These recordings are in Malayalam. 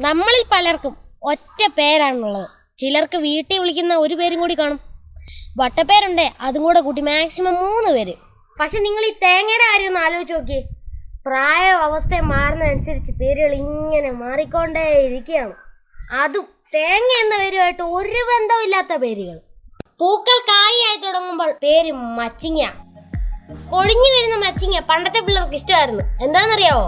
നമ്മളിൽ പലർക്കും ഒറ്റ പേരാണുള്ളത്. ചിലർക്ക് വീട്ടിൽ വിളിക്കുന്ന ഒരു പേരും കൂടി കാണും. വട്ടപ്പേരുണ്ടേ അതും കൂടെ കൂട്ടി മാക്സിമം മൂന്ന് പേര്. പക്ഷെ നിങ്ങൾ ഈ തേങ്ങയുടെ കാര്യം ഒന്ന് ആലോചിച്ച് നോക്കി പ്രായ അവസ്ഥ മാറുന്നതനുസരിച്ച് പേരുകൾ ഇങ്ങനെ മാറിക്കൊണ്ടേ ഇരിക്കുകയാണ് അതും തേങ്ങ എന്ന പേരുമായിട്ട് ഒരു ബന്ധമില്ലാത്ത പേരുകൾ. പൂക്കൾ കായായി തുടങ്ങുമ്പോൾ പേര് മച്ചിങ്ങ. കൊഴിഞ്ഞു വീഴുന്ന മച്ചിങ്ങ പണ്ടത്തെ പിള്ളേർക്ക് ഇഷ്ടമായിരുന്നു. എന്താണെന്നറിയാവോ?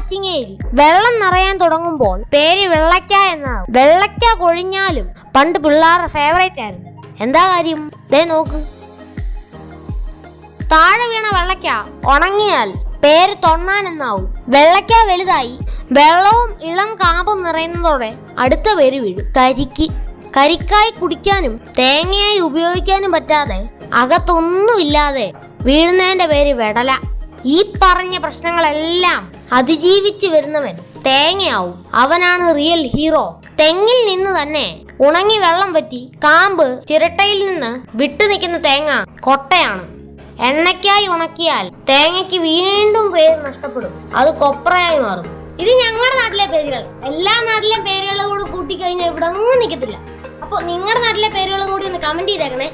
കൊഴിയാത്ത വെള്ളം നിറയാൻ തുടങ്ങുമ്പോൾ പേര് വെള്ളക്ക എന്നാകും വെള്ളക്ക കൊഴിഞ്ഞാലും പണ്ട് പിള്ളേരുടെ ഫേവറേറ്റ് ആയിരുന്നു. എന്താ കാര്യം? ദേ നോക്ക്. താഴെ വീണ വെള്ളക്ക ഉണങ്ങിയാൽ പേര് തൊണ്ണാൻ എന്നാവും. വെള്ളക്ക വലുതായി വെള്ളവും ഇളം കാമ്പും നിറയുന്നതോടെ അടുത്ത പേര് വീഴും. കരിക്ക്. കരിക്കായി കുടിക്കാനും തേങ്ങയായി ഉപയോഗിക്കാനും പറ്റാതെ അകത്തൊന്നുമില്ലാതെ വീഴുന്നതിന്റെ പേര് വെടല. ഈ പറഞ്ഞ പ്രശ്നങ്ങളെല്ലാം അതിജീവിച്ച് വരുന്നവൻ തേങ്ങയാവും. അവനാണ് റിയൽ ഹീറോ തെങ്ങിൽ നിന്ന് തന്നെ ഉണങ്ങി വെള്ളം പറ്റി കാമ്പ് ചിരട്ടയിൽ നിന്ന് വിട്ടു നിൽക്കുന്ന തേങ്ങ കൊട്ടയാണ്. എണ്ണയ്ക്കായി ഉണക്കിയാൽ തേങ്ങയ്ക്ക് വീണ്ടും പേര് നഷ്ടപ്പെടും. അത് കൊപ്രയായി മാറും. ഇത് ഞങ്ങളുടെ നാട്ടിലെ പേരുകൾ. എല്ലാ നാട്ടിലെ പേരുകളും കൂടി കൂട്ടിക്കഴിഞ്ഞാൽ ഇവിടെ ഒന്നും നിൽക്കത്തില്ല. അപ്പോൾ നിങ്ങളുടെ നാട്ടിലെ പേരുകളും കൂടി ഒന്ന് കമന്റ് ചെയ്തേക്കണേ.